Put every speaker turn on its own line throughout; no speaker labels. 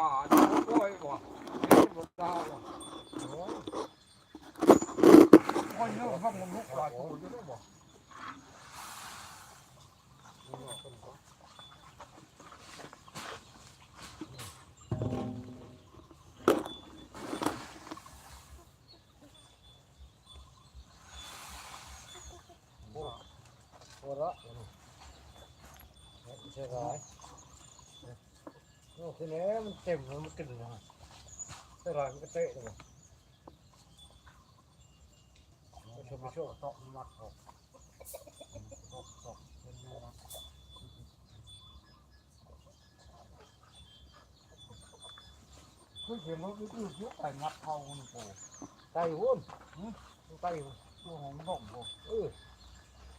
มาโอ้ยบ่เฮ็ดบ่ดาวบ่โอ้ยคนเยอะครับมันลุกหลายคนอยู่ด้วยบ่
โอ้ละใช่ไหมโอ้ คือเนี้ยมันเต็มแล้วมันกึ่นเลยใช่ไหมมันก็เตะเลยชมชม
ตอกมัดออกตอกตอกเป็นแนวคือเห็นมันคือคือยุบไปงัดเข้าคนโผล่
ไก่หุ้นไก่
ตัวของบ่งบ่
เออ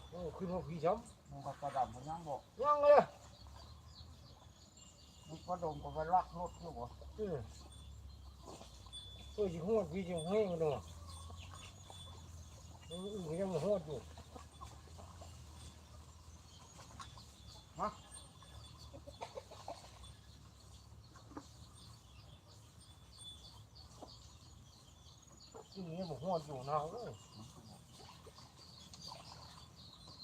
โอ้ขึ้นมาพี่ช้ำ
มันก็กระดำมันยังบ่
ยังเลย
มันก็ดมก็ไปลักรถอยู่บ่
เออตัวจิงหัวพี่จิงห้งกันเนาะมันอื่นยังมาหัวอยู่จริงนี่มาหัวอยู่นะเอ้ย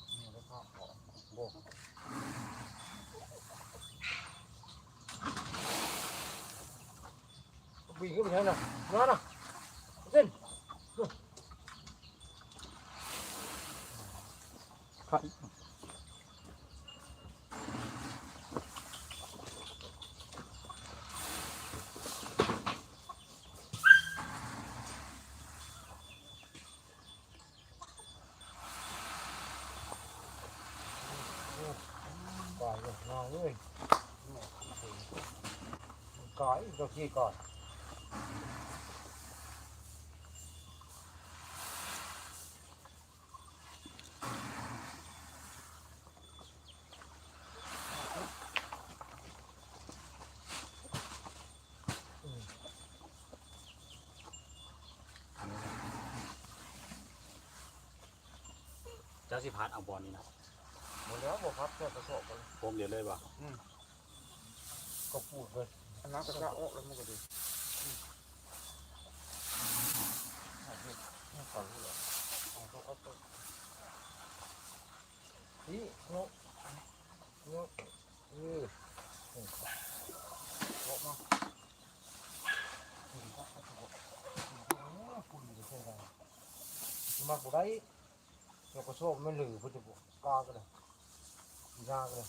นี่แล้วก็ออก
วิ่งขึ้นไปใช่ไหมนั่นน่ะเส้นก่อน เลยนอนเลยก่อนตัวขี้
เจ้าสิพาดเอาบอลนี่นะ
หมดแล้วบอกครับแค่กระสอบกัน
ผมเดี๋ยวเลยบ่
ก็พูดเลย
อันนั้นก็จะออกแล้วมันก็ดี
ไม่ฟังเลยเอาเขาเอาไปนี่นกนกเออออกมาคุณจะใช่ไหมมาบุได้ เราก็ชอบไม่หลือพุทธบุกากันเลยยากเลย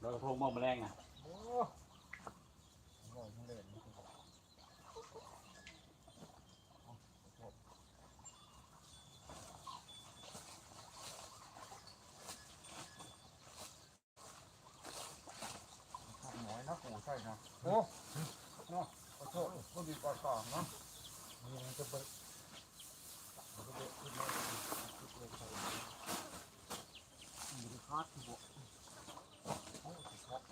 เรากระทงมองแมลงนะ
โอ้โหมันเล่น
หน่อยนะปู่ใช่นะโอ้เนาะขอโทษ ก็ดีกว่าต่างเนาะ
มันจะไปมันจะไปขึ้นมาขึ้นไปใส่
มีคาดที่บ่โอ้สิครับ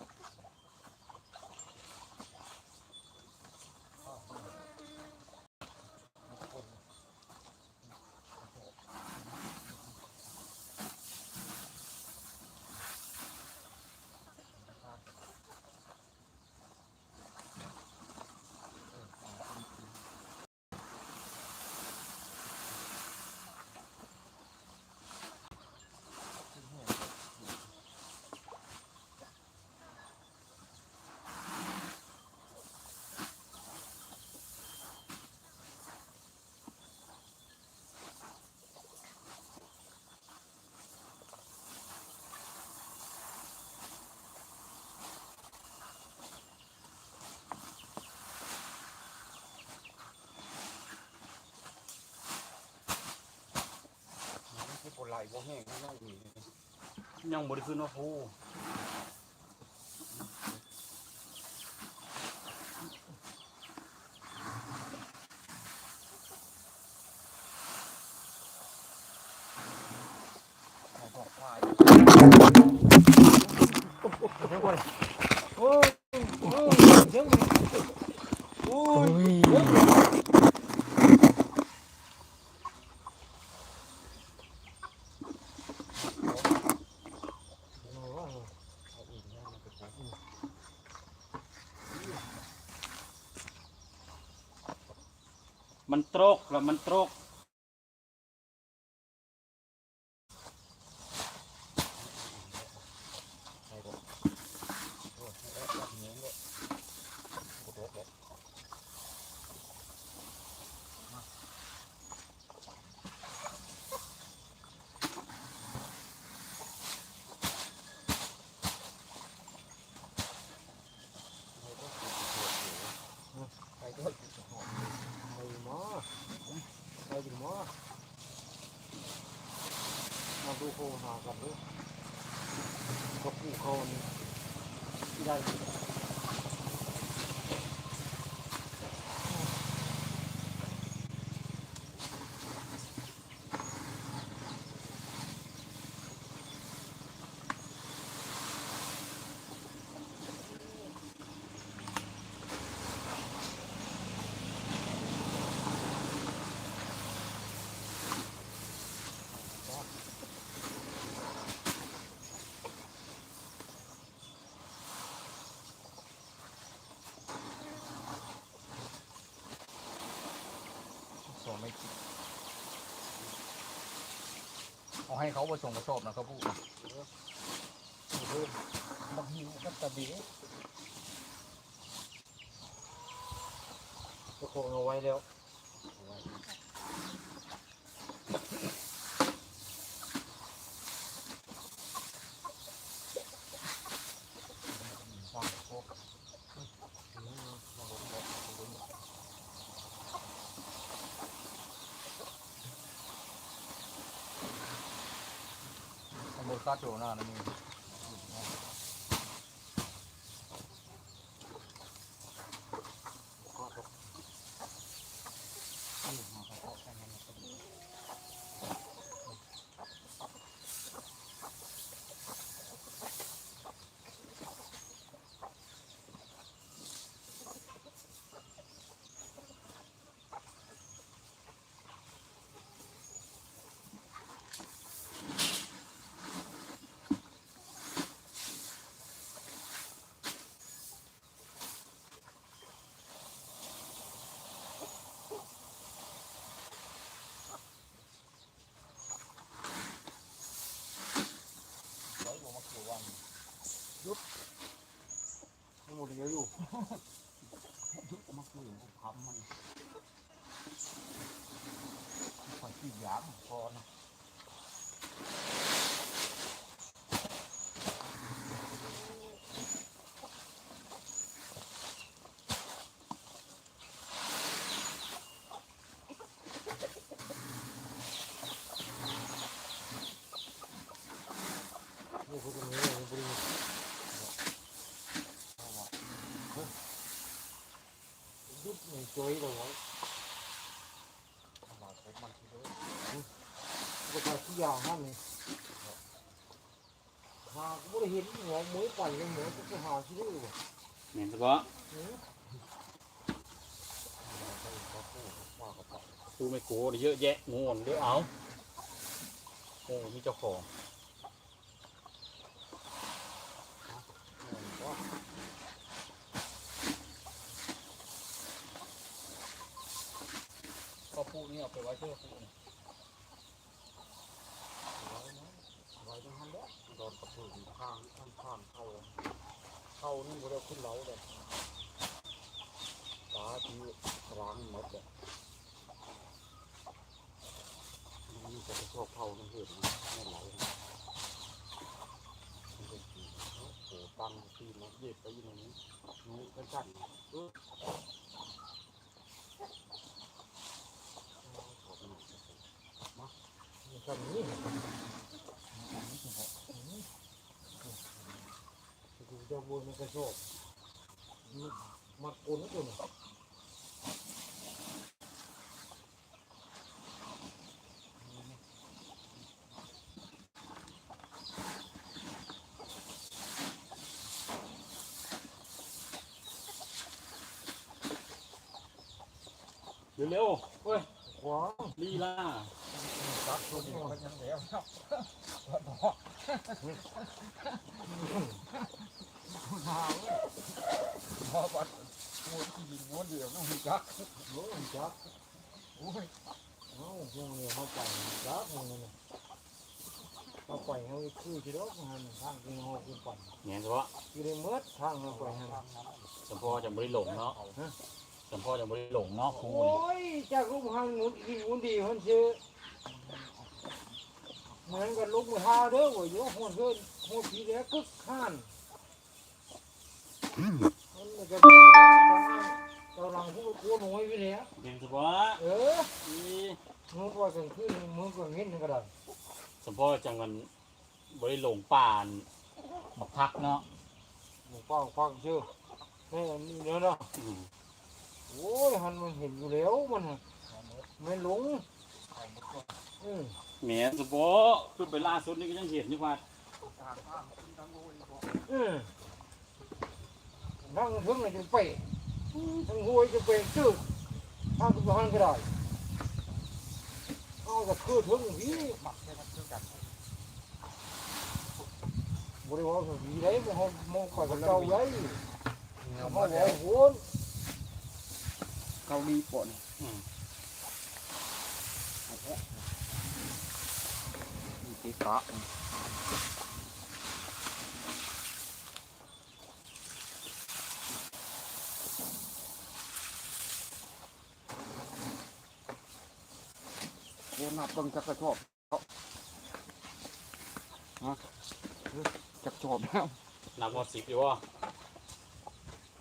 มันคือปวดไหล่บ่แห้งไม่ดี
ยังบริขึ้นว่าผู้
ขอบอกควาย
เดี๋ยวก่อนโอ้ยโอ้ยเดี๋ยวโอ้ย
มันตรกแล้วมันตรก
ให้ดูโอ้ยให้ได้รับเงี้ยเลยโอ้โหเลยไปด้วยไปหมอ ไปดิหมาดูโคหากันด้วยกับผู้เขานี่ได้
เอาให้เขาไปส่งกระสอบนะค
รับผู้บางทีก็ตะเบียจะคงเอาไว้แล้วสร้างพวก
ตำรวจคาดโจหน้านะมึง
ไว้บอกมาเกี่ยววันยุดมันหมดเยอะอ ยู่
ยุบมาคุยกับพัมมันคอยขี้ยามพอนะ
นี่คือตรงนี้มันบริยุดหนึ่งตัวเลยไว้
มาพบมันทีเดียว
ก็ไปที่ยาวนั่นนี่หาก็ไม่ได้เห็น หัวหมวยปั่นกันเหมือนก็หาชื่อว่ะ
แม่นเฉพาะ
ว่ากับ
กูไม่โกเยอะแยะงงเด้อเอาโอ้มีเจ้าของ
กนี่เอาไปไว้เชื่อพูดไว้นะ
ไว้ตรงนั้นแล้วโดนกระพือข้างข้างข้างเข้าเข้านี่บ่ได้ขึ้นเล้าเลยตาที่ร้างหมดเลยนี่จะไปชอบเข้าในเหตุไม่ไหลมันเป็นสีโอ้โหตั้งที่นะเย็บไปอยู่ตรงนี้นี่เป็นสั้นเออมา สั้นนี้กูจะวนมันกระโชกมัดโกนตัวนี้
เร็วๆเฮ้ย
ขวาง
ลีลา
ตัดตัวนี้ไปยังแล้วครับพอปัดม้วนที่ดินม้วนเดียวต้องมีจัก
โอ้ยจัก
โอ้ย
เอ้าพวกนี้เขาไปรักมันนะเขาไปเขาคือที่รถมันทางที่เขาคือไป
เนี่ยเฉพาะ
คือได้เมื่อทางเขาไปหัน
สมพ่อจะไม่ได้หลงเนาะสมพ่อจะไม่ได้หลงเนาะครู
โอ้
นี่
ยจากลูกหังงุดดีงุดดีคนชื่อ เหมือนกับลูกมือฮาเด้อว่าอยู่หัวเกินหัวผีแล้วกึกข้านมันจะเราหลังผู้กลัวหน่อยไปแล้ว
เนี่ยเฉพาะ
เออ
อี
มือว่ากันขึ้นมือก็เงี้ยก็ได้
สมพ่อจังมันบริหลงป่านบักพักเนาะ
หลวงพ่อฟังชื่อนี่นี่เนาะเนาะ
อืม
โอ้ยหันมันเห็นอยู่แล้วมันน่ะไม่หลงอืม
แหมสมพ่อขึ้นไปล่าสุดนี่ก็ยังเห็นอยู่ว่า
ทางข้างทางโอ้ยบอก
อืมนั่งเพิ่งเลยจะเปะทั้งหัวจะเปะจืดทางกับหันก็ได้เอาจะคือถึงพี่
หมักแค่นั้นคือกัน
บริวารผีได้บ่เฮามองไปกับเจ้าไว้เขาบอกโวน
เกาหลีป่น
อืม
มีตีกาะโอ้นับเบิ่งจักระชบเขาฮะจักชบแล้ว
นับหมดสิบอยู่ว่า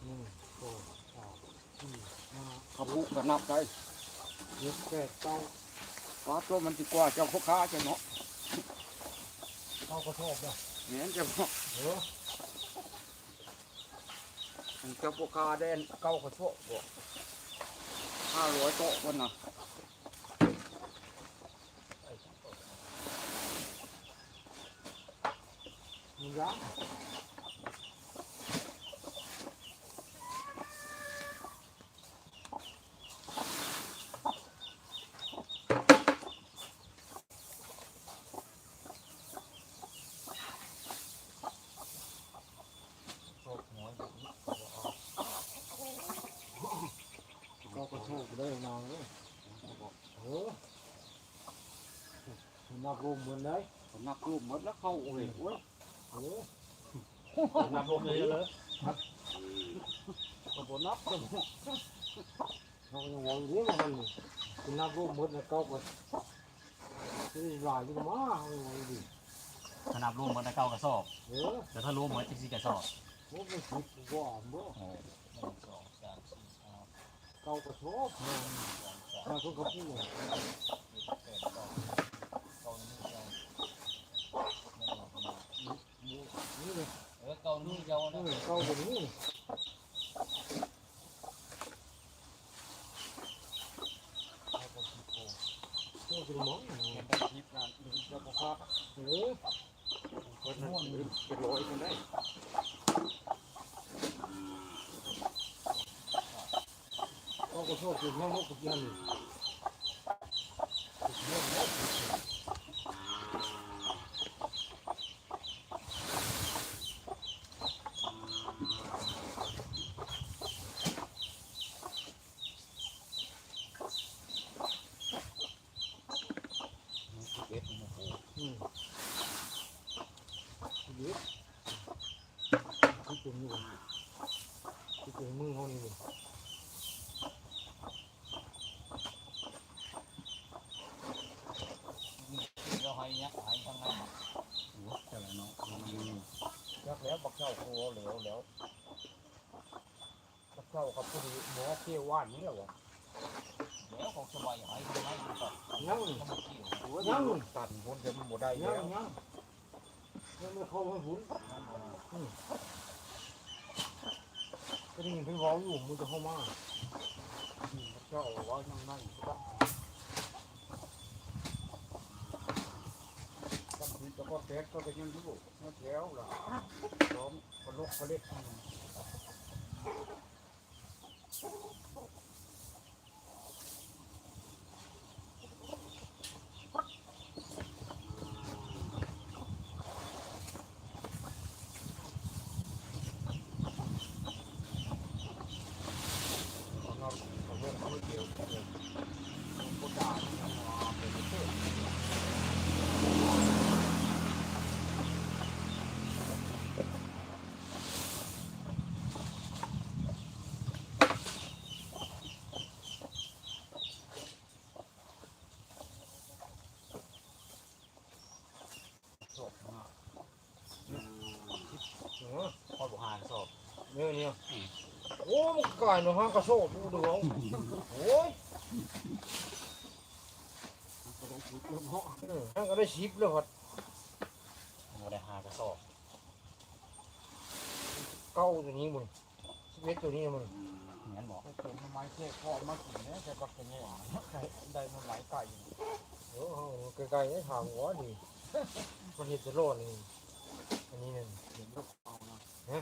หนึ่งสองสามสี่ห้า
เขาพูกก็นับได้
เจ็ดแปดเก้า
ฟ้าตัวมันสิกว่าเจ้าพ่อค้าเจ้าเนาะ
เก้ากระทบนะ
เห็นเจ้าพ่อ
เออ
เจ้าพ่อค้าแดนเก้ากระโชกบอกห้าร้อยโต๊ะคนน่ะ
มีร้าน ก็กระโชกได้นางเลยเออ นับรวมเหมือนได้
ผมนักรูปหมดแล้วเข้าโอ้ยโอ้ย
เออ
นับรวมเลยเลย
ผมบ่นับเจ้าพ่อ
เขายังวางเรื่องมันนี่คุณนับรวมหมดแล้วเก้าก็จะได้หลายอยู่มาเขายังวางดี
ถ้านับรวมมันได้เก้ากระสอบ
เออ
แต่ถ้ารวมเหมันจะสี่กระสอบ
โอ้เป็นสิบกว่าบ่
โอ้
เก้ากระทบมาทุกกระปุกนี่เลย
เข้านี่เจ้า
เออเก้าแบบนี้โอ้จะมอง
เห็นได้คลิปงานเจ้าพ่อค้า
เออ
คนม่วนเป็นร้อยคนได้
เก้ากระทบเป็นน้ำมุกกับยัน
เอ็ดโอ้โห
อืมเด็กที่จุ่มอยู่ที่จุ่มมือเขานี่
เราให้เนี้ยให้ทางนั้นโอ้แต่ละเนาะมันมี
ยักแล้วบักเจ้าโคเหลวแล้วบักเจ้ากับผู้ดีหมอเที่ยวว่านนี่แหละวะ
แล้วของสบายให้ทางนั้นอยู่ก่อน
ยัง
ต้องมาเกี่ยว
โอ้ยมันตันพ้นจะมันบ่ได้
ยั
แล้
ง
ว
ยังยังไม่เข้าให้ผุนก็ได้ยินเพิ่งร้องอยู่มึงจะเข้ามา
เจ้าว่ายังไงก็บางทีเจ้าก็แก๊สก็ไปยังอยู่มาแถวล่ะพร้อมกระลกกระเล็ก
Thank you. เนี่ยเนี่ยโอ้มันกลายเนาะฮะกระโชกดูดูเอาโอ้ยเออนั่นก็ได้ชิปแล้วครับ
โมได้หากระสอบ
เก้าตัวนี้มึงสิบเอ็ดตัวนี้มึง
งั้นบอก
ไปเป็นทำไมเท่พ่อมากินเนี่ยแต่ปักเป็นหวานได้มันหลายไก่
โอ้โหไกลๆนี่ถามหัวดิมันเห็นจะรอดนี่อันนี้นั่น
เห็นลูกเอานะ
ฮะ
เห็นลูกเอานะ
เอ๊ะ
นะ
เอ้ยว่ะนี่เราจะรอดปฏิเราคนเดียวก็โอ้มึงนั่งกินคนเดียวเลยนะพวกหมูเขาเนี่ย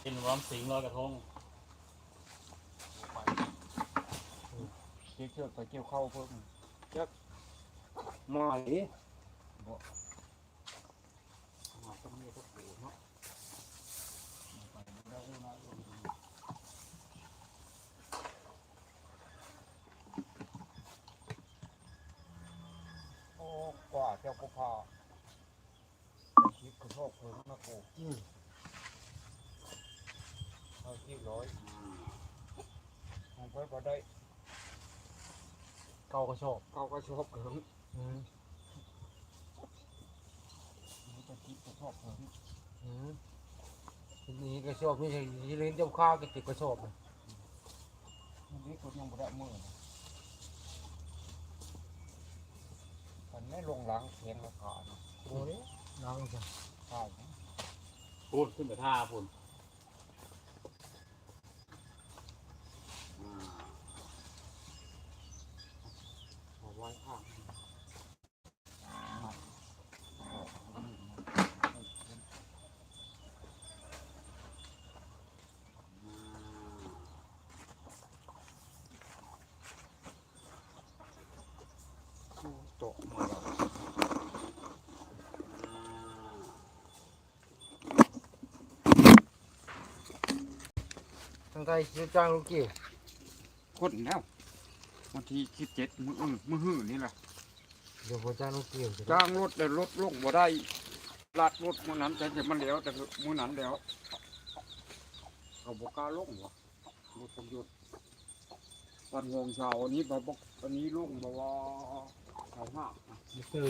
เล่นกันความมีพระกระทุ่งบ่
โอ้ยจะไปบ่ไปเนี่ย
กินร้อมสิงลอยกระทง
เกี่ยวเชือกไปเกี่ยวเข้าเพิ่ม
มาดิ
ต้องมีทุกปูเนาะ
ไปแล้วนะโอ้กว่าเจ้าก็พาคิดกระโชกเพิ่มนะกู เอาที่ร้อยเอาไปก็ได้
เกากระชอบ
เขาก็ชอบเพิ่ม
อืม
มันจะคิดกระชอบเพิ่ม
อืมทีนี้กระชอบนี่สิเล่นเจ้าข้าก็ติดกระชอบนะ
มันนี้ก็ยังบ่ได้มือนะมันไม่ลงหลังเพียงราคานะ
โอ้ยนั่งจ้ะ
ใช่
พูดขึ้นไปท่าพุ่น
เอาไว้ข้าง
โตะมาแล้ว
ทางไทยจะจ้างลูกเกี่
คนแล้ว วันที่สิบเจ็ดมืออื้อมือหื้อนี่แหละ
เดี๋ยวผมจ้างลูกเกี่ยวจะได้
จ้างรถแต่รถลงบ่ได้ลัดรถมือนั้นแต่จะมันแล้วแต่มือนั้นแล้วเขาบอกกล้าลงวะรถตำรวจวันงงเช้าอันนี้บบอกอันนี้ลงบอกว่าเขาห้า
เจอ